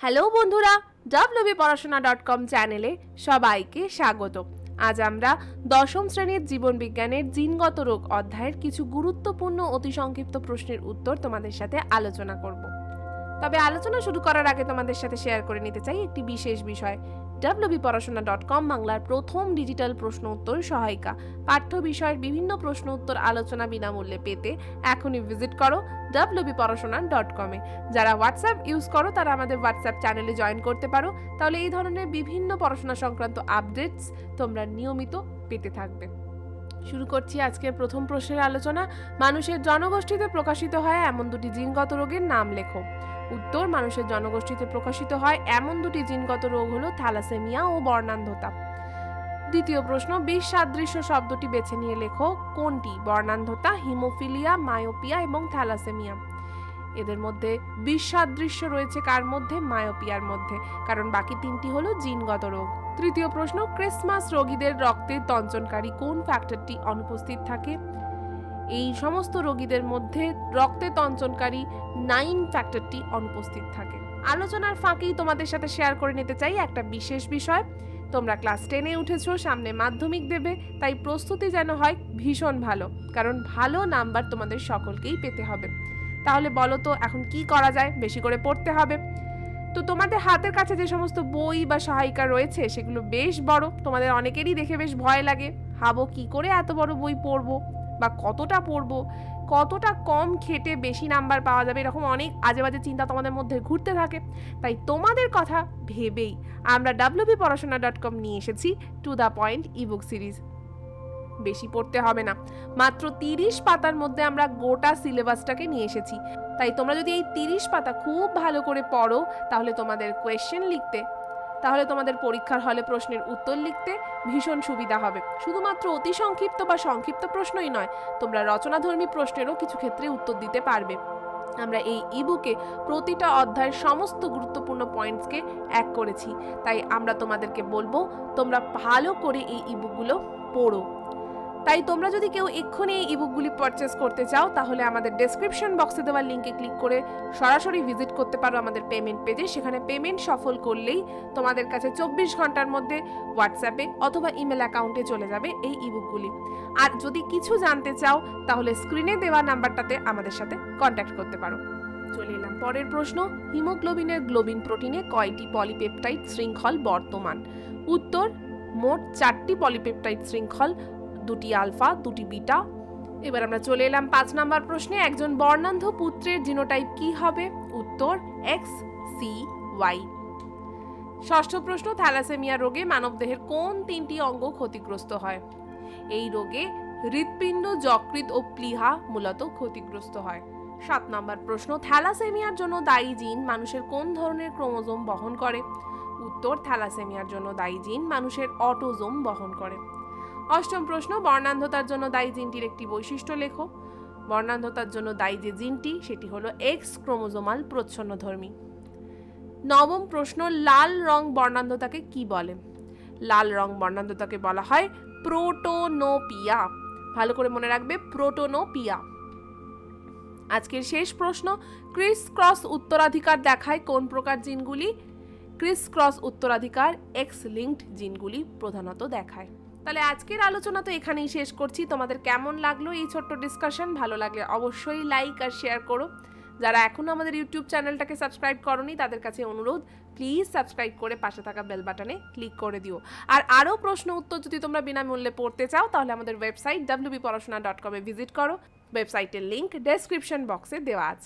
Hello বন্ধুরা WB পড়াশোনা dot com চ্যানেলে সবাইকে স্বাগত। আজ আমরা দশম শ্রেণির জীবনবিজ্ঞানের জিনগত রোগ অধ্যায়ের কিছু গুরুত্বপূর্ণ অতি সংক্ষিপ্ত প্রশ্নের উত্তর তোমাদের সাথে আলোচনা করব। তবে আলোচনা শুরু করার আগে তোমাদের সাথে শেয়ার করে নিতে চাই একটি বিশেষ বিষয়। ডাব্লিউবি পড়াশোনা ডট কম বাংলার প্রথম ডিজিটাল প্রশ্ন উত্তর সহায়িকা। পাঠ্য বিষয়ের বিভিন্ন প্রশ্ন উত্তর আলোচনা বিনামূল্যে পেতে এখনই ভিজিট করো ডাব্লিউবি পড়াশোনা ডট কমে যারা হোয়াটসঅ্যাপ ইউজ করো, তারা আমাদের হোয়াটসঅ্যাপ চ্যানেলে জয়েন করতে পারো। তাহলে এই ধরনের বিভিন্ন পড়াশোনা সংক্রান্ত আপডেটস তোমরা নিয়মিত পেতে থাকবে। শুরু করছি আজকের প্রথম প্রশ্নের আলোচনা। মানুষের জনগোষ্ঠীতে প্রকাশিত হয় এমন দুটি জিনগত রোগের নাম লেখো। উত্তর মানুষের জনগোষ্ঠীতে প্রকাশিত হয় এমন দুটি জিনগত রোগ হলো থ্যালাসেমিয়া ও বর্ণান্ধতা। দ্বিতীয় প্রশ্ন বিষ সাদৃশ্য শব্দটি বেছে নিয়ে লেখো, কোনটি? বর্ণান্ধতা, হিমোফিলিয়া, মায়োপিয়া এবং থ্যালাসেমিয়া। এদের মধ্যে বিষ সাদৃশ্য রয়েছে কার মধ্যে? মায়োপিয়ার মধ্যে, কারণ বাকি তিনটি হলো জিনগত রোগ। তৃতীয় প্রশ্ন, ক্রিসমাস রোগীদের রক্তের তঞ্চনকারী কোন ফ্যাক্টরটি অনুপস্থিত থাকে? এই সমস্ত রোগীদের মধ্যে রক্তে তঞ্চনকারী নাইন ফ্যাক্টরটি অনুপস্থিত থাকে। আলোচনার ফাঁকেই তোমাদের সাথে শেয়ার করে নিতে চাই একটা বিশেষ বিষয়। তোমরা ক্লাস টেনে উঠেছো, সামনে মাধ্যমিক দেবে, তাই প্রস্তুতি যেন হয় ভীষণ ভালো, কারণ ভালো নাম্বার তোমাদের সকলকেই পেতে হবে। তাহলে বলো তো, এখন কি করা যায়? বেশি করে পড়তে হবে। তো তোমাদের হাতের কাছে যে সমস্ত বই বা সহায়িকা রয়েছে, সেগুলো বেশ বড়। তোমাদের অনেকেরই দেখে বেশ ভয় লাগে, ভাবো কি করে এত বড় বই পড়ব? বা কতটা পড়ব, কতটা কম খেটে বেশি নাম্বার পাওয়া যাবে, এরকম অনেক আজে বাজে চিন্তা তোমাদের মধ্যে ঘুরতে থাকে। তাই তোমাদের কথা ভেবেই আমরা ডাব্লিউবি পড়াশোনা ডট কম নিয়ে এসেছি to the point ebook series বেশি পড়তে হবে না। মাত্র তিরিশ পাতার মধ্যে আমরা গোটা সিলেবাসটাকে নিয়ে এসেছি। তাই তোমরা যদি এই তিরিশ পাতা খুব ভালো করে পড়ো, তাহলে তোমাদের কোয়েশ্চেন লিখতে তাহলে তোমাদের পরীক্ষার হলে প্রশ্নের উত্তর লিখতে ভীষণ সুবিধা হবে। শুধুমাত্র অতি সংক্ষিপ্ত বা সংক্ষিপ্ত প্রশ্নই নয়, তোমরা রচনাধর্মী প্রশ্নেরও কিছু ক্ষেত্রে উত্তর দিতে পারবে। আমরা এই ইবুকে প্রতিটা অধ্যায়ের সমস্ত গুরুত্বপূর্ণ পয়েন্টসকে এক করেছি। তাই আমরা তোমাদেরকে বলব, তোমরা ভালো করে এই ইবুকগুলো পড়ো। তাই তোমরা যদি কেউ এক্ষুনি এই ইবুকগুলি পারচেস করতে চাও, তাহলে আমাদের ডেসক্রিপশন বক্সে দেওয়া লিঙ্কে ক্লিক করে সরাসরি ভিজিট করতে পারো আমাদের পেমেন্ট পেজে সেখানে পেমেন্ট সফল করলেই তোমাদের কাছে চব্বিশ ঘণ্টার মধ্যে হোয়াটসঅ্যাপে অথবা ইমেল অ্যাকাউন্টে চলে যাবে এই ইবুকগুলি আর যদি কিছু জানতে চাও, তাহলে স্ক্রিনে দেওয়া নাম্বারটাতে আমাদের সাথে কন্ট্যাক্ট করতে পারো। চলে এলাম পরের প্রশ্ন। হিমোগ্লোবিনের গ্লোবিন প্রোটিনে কয়টি পলিপেপটাইড শৃঙ্খল বর্তমান? উত্তর, মোট চারটি পলিপেপটাইড শৃঙ্খল দুটি আলফা, দুটি বিটা। এবার আমরা চলে এলাম পাঁচ নাম্বার প্রশ্নে। একজন বর্ণান্ধ পুত্রের জিনোটাইপ কি হবে? উত্তর এক্স সি ওয়াই ষষ্ঠ প্রশ্ন, থ্যালাসেমিয়া রোগে মানবদেহের কোন তিনটি অঙ্গ ক্ষতিগ্রস্ত হয়? এই রোগে হৃৎপিণ্ড, যকৃৎ ও প্লিহা মূলত ক্ষতিগ্রস্ত হয়। সাত নম্বর প্রশ্ন, থ্যালাসেমিয়ার জন্য দায়ী জিন মানুষের কোন ধরনের ক্রোমোজোম বহন করে? উত্তর, থ্যালাসেমিয়ার জন্য দায়ী জিন মানুষের অটোজোম বহন করে। অষ্টম প্রশ্ন, বর্ণান্ধতার জন্য দায়ী জিনটির একটি বৈশিষ্ট্য লেখো। বর্ণান্ধতার জন্য দায়ী যে জিনটি, সেটি হলো এক্স ক্রোমোজোমাল প্রচ্ছন্নধর্মী। নবম প্রশ্ন, লাল রং বর্ণান্ধতাকে কি বলে? লাল রং বর্ণান্ধতাকে বলা হয় প্রোটোনোপিয়া। ভালো করে মনে রাখবে, প্রোটোনোপিয়া। আজকের শেষ প্রশ্ন ক্রিস ক্রস উত্তরাধিকার দেখায় কোন প্রকার জিনগুলি? ক্রিস ক্রস উত্তরাধিকার এক্স লিঙ্কড জিনগুলি প্রধানত দেখায়। তাহলে আজকের আলোচনা তো এখানেই শেষ করছি। তোমাদের কেমন লাগল এই ছোট্ট ডিসকাশন ভালো লাগলে অবশ্যই লাইক আর শেয়ার করো। যারা এখনও আমাদের ইউটিউব চ্যানেলটাকে সাবস্ক্রাইব করনি, তাদের কাছে অনুরোধ প্লিজ সাবস্ক্রাইব করে পাশে থাকা বেল বাটনে ক্লিক করে দিও। আর আরও প্রশ্ন উত্তর যদি তোমরা বিনামূল্যে পড়তে চাও, তাহলে আমাদের ওয়েবসাইট ডাব্লিউবি পড়াশোনা ডট কমে ভিজিট করো। ওয়েবসাইটের লিঙ্ক ডেসক্রিপশন বক্সে দেওয়া আছে।